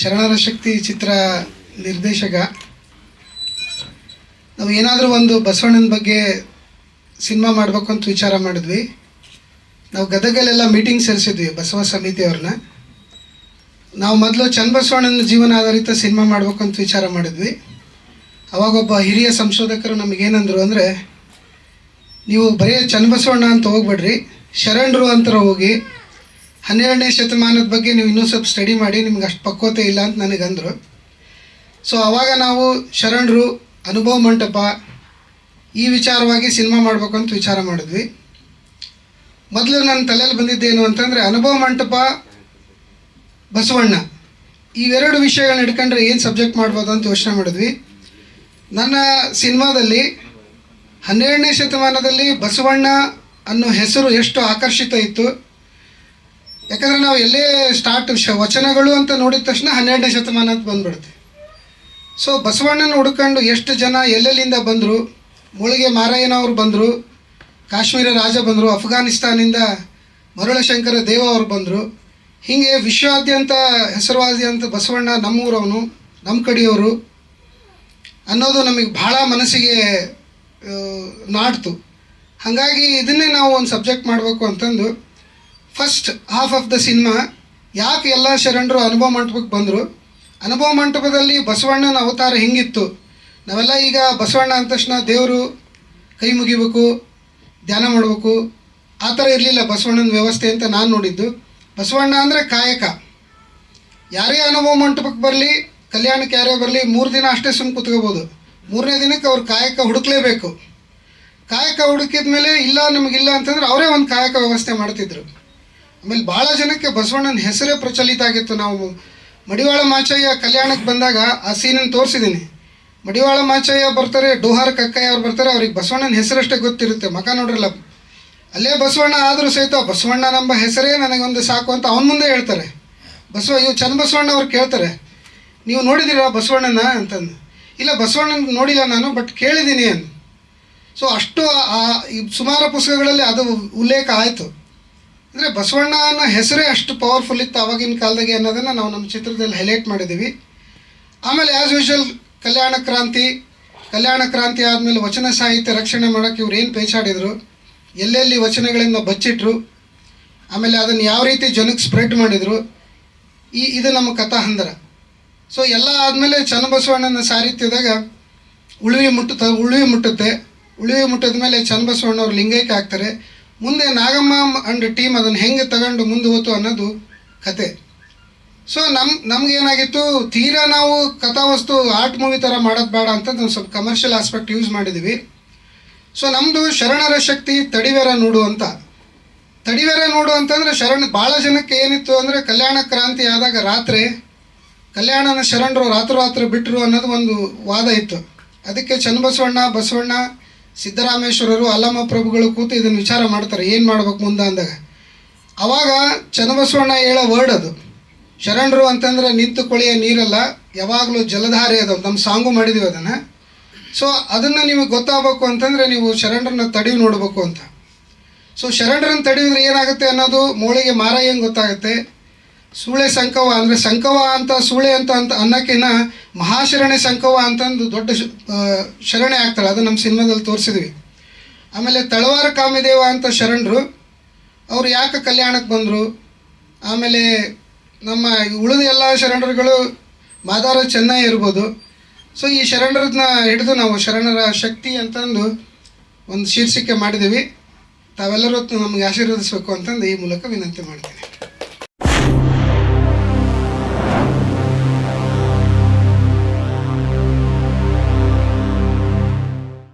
ಶರಣರ ಶಕ್ತಿ ಚಿತ್ರ ನಿರ್ದೇಶಕ. ನಾವು ಏನಾದರೂ ಒಂದು ಬಸವಣ್ಣನ ಬಗ್ಗೆ ಸಿನಿಮಾ ಮಾಡಬೇಕು ಅಂತ ವಿಚಾರ ಮಾಡಿದ್ವಿ. ನಾವು ಗದಗಲ್ಲೆಲ್ಲ ಮೀಟಿಂಗ್ ಸೇರಿಸಿದ್ವಿ ಬಸವ ಸಮಿತಿಯವ್ರನ್ನ ನಾವು ಮೊದಲು ಚನ್ನಬಸವಣ್ಣನ ಜೀವನ ಆಧಾರಿತ ಸಿನಿಮಾ ಮಾಡಬೇಕು ಅಂತ ವಿಚಾರ ಮಾಡಿದ್ವಿ. ಅವಾಗ ಒಬ್ಬ ಹಿರಿಯ ಸಂಶೋಧಕರು ನಮಗೇನಂದರು ಅಂದರೆ, ನೀವು ಬರೀ ಚನ್ನಬಸವಣ್ಣ ಅಂತ ಹೋಗ್ಬೇಡ್ರಿ, ಶರಣರು ಅಂತ ಹೋಗಿ ಹನ್ನೆರಡನೇ ಶತಮಾನದ ಬಗ್ಗೆ ನೀವು ಇನ್ನೂ ಸ್ವಲ್ಪ ಸ್ಟಡಿ ಮಾಡಿ, ನಿಮ್ಗೆ ಅಷ್ಟು ಪಕ್ವತೆ ಇಲ್ಲ ಅಂತ ನನಗಂದರು. ಸೊ ಆವಾಗ ನಾವು ಶರಣರು ಅನುಭವ ಮಂಟಪ ಈ ವಿಚಾರವಾಗಿ ಸಿನಿಮಾ ಮಾಡಬೇಕು ಅಂತ ವಿಚಾರ ಮಾಡಿದ್ವಿ. ಮೊದಲು ನನ್ನ ತಲೆಯಲ್ಲಿ ಬಂದಿದ್ದೇನು ಅಂತಂದರೆ, ಅನುಭವ ಮಂಟಪ, ಬಸವಣ್ಣ ಇವೆರಡು ವಿಷಯಗಳನ್ನ ಹಿಡ್ಕೊಂಡ್ರೆ ಏನು ಸಬ್ಜೆಕ್ಟ್ ಮಾಡ್ಬೋದು ಅಂತ ಯೋಚನೆ ಮಾಡಿದ್ವಿ. ನನ್ನ ಸಿನಿಮಾದಲ್ಲಿ ಹನ್ನೆರಡನೇ ಶತಮಾನದಲ್ಲಿ ಬಸವಣ್ಣ ಅನ್ನೋ ಹೆಸರು ಎಷ್ಟು ಆಕರ್ಷಿತ ಇತ್ತು ಯಾಕಂದರೆ ನಾವು ಎಲ್ಲೇ ಸ್ಟಾರ್ಟ್ ವಚನಗಳು ಅಂತ ನೋಡಿದ ತಕ್ಷಣ ಹನ್ನೆರಡನೇ ಶತಮಾನ ಅಂತ ಬಂದ್ಬಿಡುತ್ತೆ. ಸೊ ಬಸವಣ್ಣನ ಹುಡ್ಕೊಂಡು ಎಷ್ಟು ಜನ ಎಲ್ಲೆಲ್ಲಿಂದ ಬಂದರು? ಮುಳಿಗೆ ಮಾರಾಯನವರು ಬಂದರು, ಕಾಶ್ಮೀರ ರಾಜ ಬಂದರು, ಅಫ್ಘಾನಿಸ್ತಾನಿಂದ ಮರುಳಶಂಕರ ದೇವ ಅವರು ಬಂದರು. ಹೀಗೆ ವಿಶ್ವಾದ್ಯಂತ ಹೆಸರುವಾಸಿ ಅಂತ ಬಸವಣ್ಣ ನಮ್ಮೂರವನು ನಮ್ಮ ಕಡೆಯವರು ಅನ್ನೋದು ನಮಗೆ ಭಾಳ ಮನಸ್ಸಿಗೆ ನಾಡ್ತು ಹಾಗಾಗಿ ಇದನ್ನೇ ನಾವು ಒಂದು ಸಬ್ಜೆಕ್ಟ್ ಮಾಡಬೇಕು ಅಂತಂದು first half of the cinema ಯಾಕೆ ಎಲ್ಲ ಶರಣರು ಅನುಭವ ಮಂಟಪಕ್ಕೆ ಬಂದರು? ಅನುಭವ ಮಂಟಪದಲ್ಲಿ ಬಸವಣ್ಣನ ಅವತಾರ ಹೆಂಗಿತ್ತು? ನಾವೆಲ್ಲ ಈಗ ಬಸವಣ್ಣ ಅಂದ ತಕ್ಷಣ ದೇವರು ಕೈ ಮುಗಿಬೇಕು, ಧ್ಯಾನ ಮಾಡಬೇಕು. ಆ ಥರ ಇರಲಿಲ್ಲ ಬಸವಣ್ಣನ ವ್ಯವಸ್ಥೆ ಅಂತ ನಾನು ನೋಡಿದ್ದು. ಬಸವಣ್ಣ ಅಂದರೆ ಕಾಯಕ. ಯಾರೇ ಅನುಭವ ಮಂಟಪಕ್ಕೆ ಬರಲಿ, ಕಲ್ಯಾಣಕ್ಕೆ ಯಾರೇ ಬರಲಿ, ಮೂರು ದಿನ ಅಷ್ಟೇ ಸುಮ್ಮನೆ ಕುತ್ಕೋಬೋದು. ಮೂರನೇ ದಿನಕ್ಕೆ ಅವ್ರು ಕಾಯಕ ಹುಡುಕಲೇಬೇಕು. ಕಾಯಕ ಹುಡುಕಿದ ಮೇಲೆ ಇಲ್ಲ, ನಮಗಿಲ್ಲ ಅಂತಂದ್ರೆ ಅವರೇ ಒಂದು ಕಾಯಕ ವ್ಯವಸ್ಥೆ ಮಾಡ್ತಿದ್ರು. ಆಮೇಲೆ ಭಾಳ ಜನಕ್ಕೆ ಬಸವಣ್ಣನ ಹೆಸರೇ ಪ್ರಚಲಿತ ಆಗಿತ್ತು. ನಾವು ಮಡಿವಾಳ ಮಾಚಯ್ಯ ಕಲ್ಯಾಣಕ್ಕೆ ಬಂದಾಗ ಆ ಸೀನನ್ನು ತೋರಿಸಿದ್ದೀನಿ ಮಡಿವಾಳ ಮಾಚಯ್ಯ ಬರ್ತಾರೆ, ಡೋಹಾರ್ ಕಕ್ಕಯ್ಯ ಅವ್ರು ಬರ್ತಾರೆ, ಅವ್ರಿಗೆ ಬಸವಣ್ಣನ ಹೆಸರಷ್ಟೇ ಗೊತ್ತಿರುತ್ತೆ, ಮಕ ನೋಡ್ರಲ್ಲ. ಅಲ್ಲೇ ಬಸವಣ್ಣ ಆದರೂ ಸಹಿತ ಬಸವಣ್ಣ ನಂಬ ಹೆಸರೇ ನನಗೊಂದು ಸಾಕು ಅಂತ ಅವನ ಮುಂದೆ ಹೇಳ್ತಾರೆ. ಬಸವ ಇವು ಬಸವಣ್ಣ ಅವ್ರು ಕೇಳ್ತಾರೆ. ನೀವು ನೋಡಿದ್ದೀರಾ ಬಸವಣ್ಣನ ಅಂತಂದು. ಇಲ್ಲ, ಬಸವಣ್ಣನ ನೋಡಿಲ್ಲ ನಾನು, ಬಟ್ ಕೇಳಿದ್ದೀನಿ ಅಂತ. ಸೊ ಅಷ್ಟು ಸುಮಾರು ಪುಸ್ತಕಗಳಲ್ಲಿ ಅದು ಉಲ್ಲೇಖ ಆಯಿತು. ಅಂದರೆ ಬಸವಣ್ಣ ಅನ್ನೋ ಹೆಸರೇ ಅಷ್ಟು ಪವರ್ಫುಲ್ ಇತ್ತು ಆವಾಗಿನ ಕಾಲದಾಗೆ ಅನ್ನೋದನ್ನು ನಾವು ನಮ್ಮ ಚಿತ್ರದಲ್ಲಿ ಹೈಲೈಟ್ ಮಾಡಿದ್ದೀವಿ ಆಮೇಲೆ ಆ್ಯಸ್ ಯೂಶುವಲ್ ಕಲ್ಯಾಣ ಕ್ರಾಂತಿ ಕಲ್ಯಾಣ ಕ್ರಾಂತಿ ಆದಮೇಲೆ ವಚನ ಸಾಹಿತ್ಯ ರಕ್ಷಣೆ ಮಾಡೋಕ್ಕೆ ಇವ್ರು ಏನು ಪೇಚಾಡಿದರು, ಎಲ್ಲೆಲ್ಲಿ ವಚನಗಳಿಂದ ಬಚ್ಚಿಟ್ರು, ಆಮೇಲೆ ಅದನ್ನು ಯಾವ ರೀತಿ ಜನಕ್ಕೆ ಸ್ಪ್ರೆಡ್ ಮಾಡಿದರು, ಈ ಇದು ನಮ್ಮ ಕಥಾಹಂದರ. ಸೊ ಎಲ್ಲ ಆದಮೇಲೆ ಚನ್ನಬಸವಣ್ಣನ ಸಾರಿತ್ಯದಾಗ ಉಳುವಿ ಮುಟ್ಟುತ್ತ ಉಳುವಿ ಮುಟ್ಟುತ್ತೆ. ಉಳುವಿ ಮುಟ್ಟಿದ ಮೇಲೆ ಚನ್ನಬಸವಣ್ಣವ್ರು ಲಿಂಗೈಕ್ಯ ಆಗ್ತಾರೆ. ಮುಂದೆ ನಾಗಮ್ಮ ಅಂಡ್ ಟೀಮ್ ಅದನ್ನು ಹೆಂಗೆ ತಗೊಂಡು ಮುಂದೆ ಹೋತು ಅನ್ನೋದು ಕತೆ. ಸೊ ನಮ್ಮ ನಮಗೇನಾಗಿತ್ತು, ತೀರಾ ನಾವು ಕಥಾವಸ್ತು ಆರ್ಟ್ ಮೂವಿ ಥರ ಮಾಡೋದು ಬೇಡ ಅಂತ ನಾವು ಸ್ವಲ್ಪ ಕಮರ್ಷಿಯಲ್ ಆಸ್ಪೆಕ್ಟ್ ಯೂಸ್ ಮಾಡಿದ್ದೀವಿ ಸೊ ನಮ್ಮದು ಶರಣರ ಶಕ್ತಿ ತಡಿವೆರ ನೋಡು ಅಂತ. ತಡಿವೆರ ನೋಡು ಅಂತಂದರೆ ಶರಣ ಭಾಳ ಜನಕ್ಕೆ ಏನಿತ್ತು ಅಂದರೆ ಕಲ್ಯಾಣ ಕ್ರಾಂತಿ ಆದಾಗ ರಾತ್ರಿ ಕಲ್ಯಾಣನ ಶರಣರು ರಾತ್ರೋರಾತ್ರಿ ಬಿಟ್ಟರು ಅನ್ನೋದು ಒಂದು ವಾದ ಇತ್ತು. ಅದಕ್ಕೆ ಚನ್ನಬಸವಣ್ಣ, ಬಸವಣ್ಣ ಸಿದ್ದರಾಮೇಶ್ವರರು, ಅಲ್ಲಮ್ಮ ಪ್ರಭುಗಳು ಕೂತು ಇದನ್ನು ವಿಚಾರ ಮಾಡ್ತಾರೆ. ಏನು ಮಾಡ್ಬೇಕು ಮುಂದೆ ಅಂದಾಗ? ಅವಾಗ ಚನ್ನಬಸವಣ್ಣ ಹೇಳೋ ವರ್ಡ್ ಅದು. ಶರಣರು ಅಂತಂದ್ರೆ ನಿಂತು ಕೊಳೆಯ ನೀರಲ್ಲ, ಯಾವಾಗಲೂ ಜಲಧಾರೆ ಅದು. ನಮ್ಮ ಸಾಂಗು ಮಾಡಿದ್ದೀವಿ ಅದನ್ನು. ಸೊ ಅದನ್ನು ನಿಮಗೆ ಗೊತ್ತಾಗಬೇಕು ಅಂತಂದರೆ ನೀವು ಶರಣರನ್ನ ತಡಿವಿ ನೋಡಬೇಕು ಅಂತ. ಸೊ ಶರಣರನ್ನ ತಡೆಯಿದ್ರೆ ಏನಾಗುತ್ತೆ ಅನ್ನೋದು ಮೋಳಿಗೆ ಮಾರಾಯಂಗೆ ಗೊತ್ತಾಗುತ್ತೆ. ಸೂಳೆ ಸಂಕವ ಅಂದರೆ ಸಂಕವ ಅಂತ ಸೂಳೆ ಅಂತ ಅಂತ ಅನ್ನೋಕ್ಕಿನ್ನ ಮಹಾಶರಣೆ ಸಂಕವ ಅಂತಂದು ದೊಡ್ಡ ಶರಣೆ ಆಗ್ತಾಳೆ ಅದು ನಮ್ಮ ಸಿನಿಮಾದಲ್ಲಿ ತೋರಿಸಿದ್ವಿ. ಆಮೇಲೆ ತಳವಾರ ಕಾಮದೇವ ಅಂತ ಶರಣರು, ಅವರು ಯಾಕೆ ಕಲ್ಯಾಣಕ್ಕೆ ಬಂದರು? ಆಮೇಲೆ ನಮ್ಮ ಉಳಿದ ಎಲ್ಲ ಶರಣರುಗಳು ಮಾದಾರ ಚೆನ್ನೈ ಇರ್ಬೋದು. ಸೊ ಈ ಶರಣರನ್ನ ಹಿಡಿದು ನಾವು ಶರಣರ ಶಕ್ತಿ ಅಂತಂದು ಒಂದು ಶೀರ್ಷಿಕೆ ಮಾಡಿದ್ದೀವಿ. ತಾವೆಲ್ಲರೂ ನಮಗೆ ಆಶೀರ್ವದಿಸಬೇಕು ಅಂತಂದು ಈ ಮೂಲಕ ವಿನಂತಿ ಮಾಡ್ತೀನಿ.